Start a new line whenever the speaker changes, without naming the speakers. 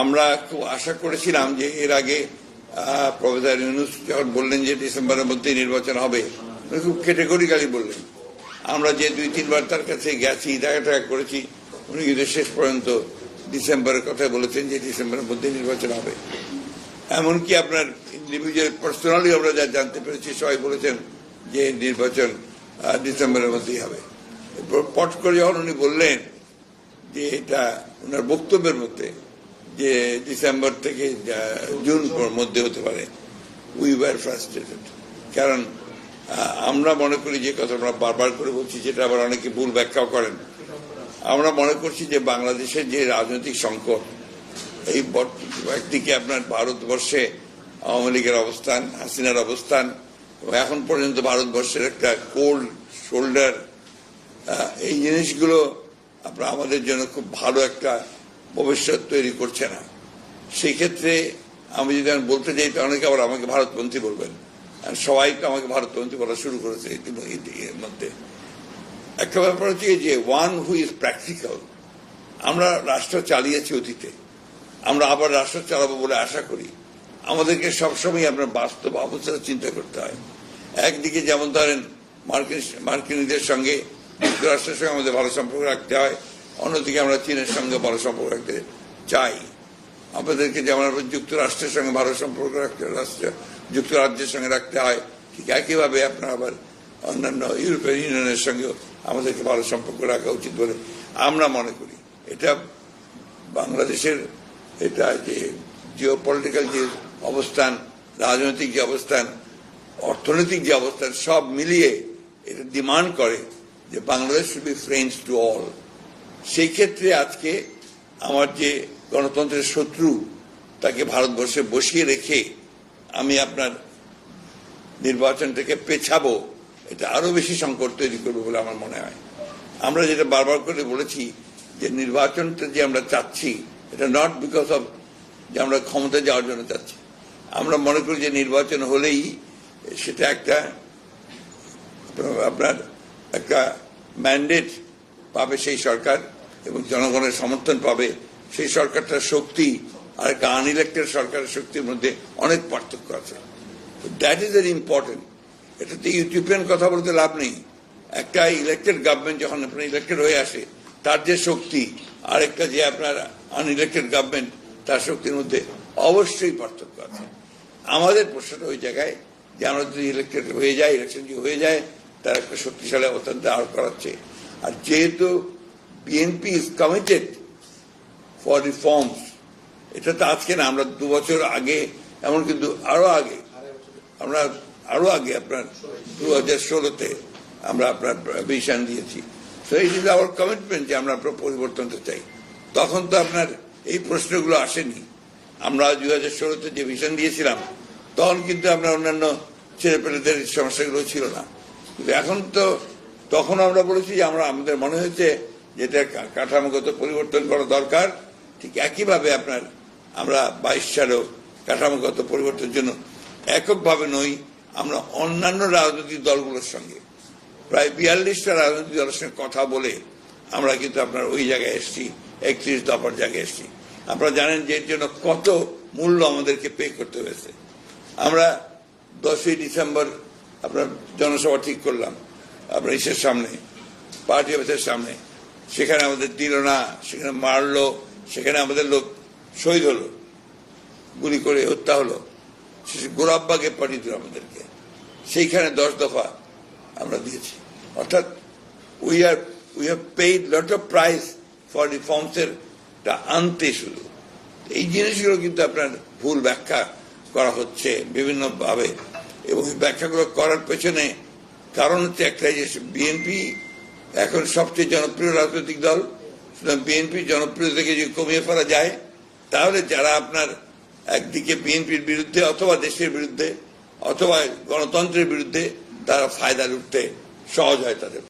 আমরা খুব আশা করেছিলাম যে এর আগে প্রফেসর ইউনুস যখন বললেন যে ডিসেম্বরের মধ্যে নির্বাচন হবে খুব ক্যাটেগরিক্যালি বললেন। আমরা যে দুই, তিনবার তার কাছে গেছি, দেখা টাকা করেছি, উনি কিন্তু শেষ পর্যন্ত ডিসেম্বরের কথা বলেছেন যে ডিসেম্বরের মধ্যে নির্বাচন হবে। এমনকি আপনার ইন্ডিভিজুয়াল পার্সোনালি আমরা যা জানতে পেরেছি, সবাই বলেছেন যে নির্বাচন ডিসেম্বরের মধ্যেই হবে। পট করে যখন উনি বললেন যে এটা ওনার বক্তব্যের মধ্যে যে ডিসেম্বর থেকে জুন মধ্যে হতে পারে। উই ওয়ার ফ্রাস্ট্রেটেড কারণ আমরা মনে করি যে কথা আমরা বারবার করে বলছি, যেটা আবার অনেকে ভুল ব্যাখ্যাও করেন। আমরা মনে করছি যে বাংলাদেশের যে রাজনৈতিক সংকট, এই একদিকে আপনার ভারতবর্ষে আওয়ামী লীগের অবস্থান, হাসিনার অবস্থান এখন পর্যন্ত ভারতবর্ষের একটা কোল্ড শোল্ডার এই জিনিসগুলো আপনার আমাদের জন্য খুব ভালো একটা ভবিষ্যৎ তৈরি করছে না। সেই ক্ষেত্রে আমি যদি আমি বলতে যাই তো অনেকে আবার আমাকে ভারতপন্থী বলবেন। সবাই তো আমাকে ভারতপন্থী বলা শুরু করেছে মধ্যে। একটা ব্যাপার হচ্ছে যে ওয়ান হু ইজ প্র্যাকটিক্যাল আমরা রাষ্ট্র চালিয়েছি অতীতে। আমরা আবার রাষ্ট্র চালাবো বলে আশা করি। আমাদেরকে সবসময় আপনার বাস্তব অবস্থা চিন্তা করতে হয়। একদিকে যেমন ধরেন, মার্কিন মার্কিনীদের সঙ্গে যুক্তরাষ্ট্রের সঙ্গে আমাদের ভালো সম্পর্ক রাখতে হয়। অন্যদিকে আমরা চীনের সঙ্গে ভালো সম্পর্ক রাখতে চাই। আমাদেরকে যেমন যুক্তরাষ্ট্রের সঙ্গে ভালো সম্পর্ক রাখতে, রাষ্ট্র, যুক্তরাজ্যের সঙ্গে রাখতে হয়, ঠিক একইভাবে আপনার আবার অন্যান্য ইউরোপিয়ান ইউনিয়নের সঙ্গেও আমাদেরকে ভালো সম্পর্ক রাখা উচিত বলে আমরা মনে করি। এটা বাংলাদেশের এটা যে জিও পলিটিক্যাল যে অবস্থান, রাজনৈতিক যে অবস্থান, অর্থনৈতিক যে অবস্থান, সব মিলিয়ে এটা ডিমান্ড করে যে Bangladesh should be friends to all সেই ক্ষেত্রে আজকে আমার যে গণতন্ত্রের শত্রু, তাকে ভারতবর্ষে বসিয়ে রেখে আমি আপনার নির্বাচনটাকে পেছাবো, এটা আরও বেশি সংকট তৈরি করবে বলে আমার মনে হয়। আমরা যেটা বারবার করে বলেছি যে নির্বাচনটা যে আমরা চাচ্ছি, এটা নট বিকজ অফ যে আমরা ক্ষমতা যাওয়ার জন্য চাচ্ছি। আমরা মনে করি যে নির্বাচন হলেই সেটা একটা, আপনার একটা ম্যান্ডেট পাবে সেই সরকার। এবং জনগণের সমর্থন পাবে, সেই সরকারটার শক্তি আর একটা আনইলেক্টেড সরকারের শক্তির মধ্যে অনেক পার্থক্য আছে। দ্যাট ইজ ভেরি ইম্পর্টেন্ট এটাতে ইউটিউবিয়ান কথা বলতে লাভ নেই। একটা ইলেক্টেড গভর্নমেন্ট যখন আপনার ইলেক্টেড হয়ে আসে, তার যে শক্তি আর একটা যে আপনার আনইলেক্টেড গভর্নমেন্ট তার শক্তির মধ্যে অবশ্যই পার্থক্য আছে। আমাদের প্রশ্নটা ওই জায়গায় যে আমরা যদি ইলেকটেড হয়ে যায় ইলেকশন যদি হয়ে যায়, তার একটা শক্তিশালী অবস্থান দাঁড় করাচ্ছে। আর যেহেতু BNP is committed for reforms এটা তো আজকে না, আমরা দু বছর আগে এমন কিন্তু আরও আগে, আমরা আরও আগে আপনার দু হাজার ষোলোতে আমরা আপনার ভিশন দিয়েছি। তো এই ইজ আওয়ার কমিটমেন্ট যে আমরা আপনার পরিবর্তনটা চাই। তখন তো আপনার এই প্রশ্নগুলো আসেনি। আমরা দু হাজার ষোলোতে যে ভিশন দিয়েছিলাম, তখন কিন্তু আমরা অন্যান্য ছেলেপেলেদের সমস্যাগুলো ছিল না। কিন্তু এখন তো, তখন আমরা বলেছি যে আমরা, আমাদের মনে হয়েছে যেটা কাঠামোগত পরিবর্তন করা দরকার। ঠিক একইভাবে আপনার, আমরা বাইশ সালেও কাঠামোগত পরিবর্তনের জন্য এককভাবে নই, আমরা অন্যান্য রাজনৈতিক দলগুলোর সঙ্গে। প্রায় বিয়াল্লিশটা রাজনৈতিক দলের সঙ্গে কথা বলে আমরা কিন্তু আপনার ওই জায়গায় এসেছি, একত্রিশ দফার জায়গায় এসেছি। আপনারা জানেন যে এর জন্য কত মূল্য আমাদেরকে পে করতে হয়েছে। আমরা দশই ডিসেম্বর আপনার জনসভা ঠিক করলাম, আপনার ইসের সামনে, পার্টি অফিসের সামনে। সেখানে আমাদের দিল না, সেখানে মারলো, সেখানে আমাদের লোক শহীদ হলো, গুলি করে হত্যা হলো। শেষে গোলাপবাগে পাঠিয়ে দিল আমাদেরকে। সেইখানে দশ দফা আমরা দিয়েছি। অর্থাৎ we are we have paid lot of price for reforms এর টা আনতে শুধু। এই জিনিসগুলো কিন্তু আপনার ভুল ব্যাখ্যা করা হচ্ছে বিভিন্ন ভাবে এবং ব্যাখ্যাগুলো করার পেছনে কারণ হচ্ছে একটাই যে বিএনপি এখন সবচেয়ে জনপ্রিয় রাজনৈতিক দল, সুতরাং বিএনপি জনপ্রিয়তাকে যদি কমিয়ে ফেলা যায়, তাহলে যারা আপনার একদিকে বিএনপির বিরুদ্ধে অথবা দেশের বিরুদ্ধে অথবা গণতন্ত্রের বিরুদ্ধে, তারা ফায়দা লুটতে সহজ হয় তাদের।